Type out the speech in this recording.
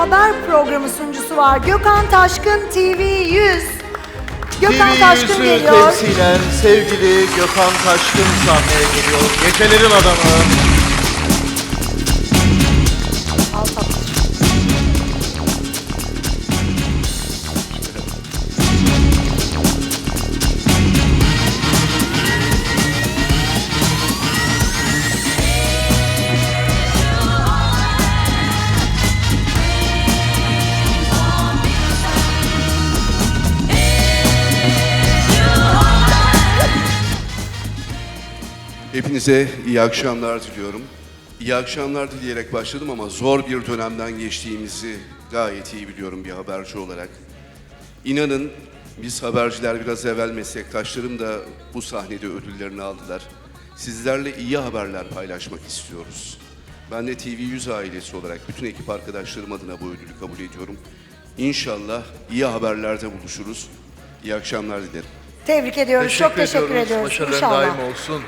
haber programı sunucusu var. Gökhan Taşkın TV 100. Gökhan TV Taşkın yüzü geliyor. temsilen sevgili Gökhan Taşkın sahneye geliyor. Gecelerin adamı. Hepinize iyi akşamlar diliyorum. İyi akşamlar dileyerek başladım ama zor bir dönemden geçtiğimizi gayet iyi biliyorum bir haberci olarak. İnanın biz haberciler biraz evvel meslektaşlarım da bu sahnede ödüllerini aldılar. Sizlerle iyi haberler paylaşmak istiyoruz. Ben de TV100 ailesi olarak bütün ekip arkadaşlarım adına bu ödülü kabul ediyorum. İnşallah iyi haberlerde buluşuruz. İyi akşamlar dilerim. Tebrik ediyoruz. Çok teşekkür ediyoruz. Başarıların İnşallah. daim olsun.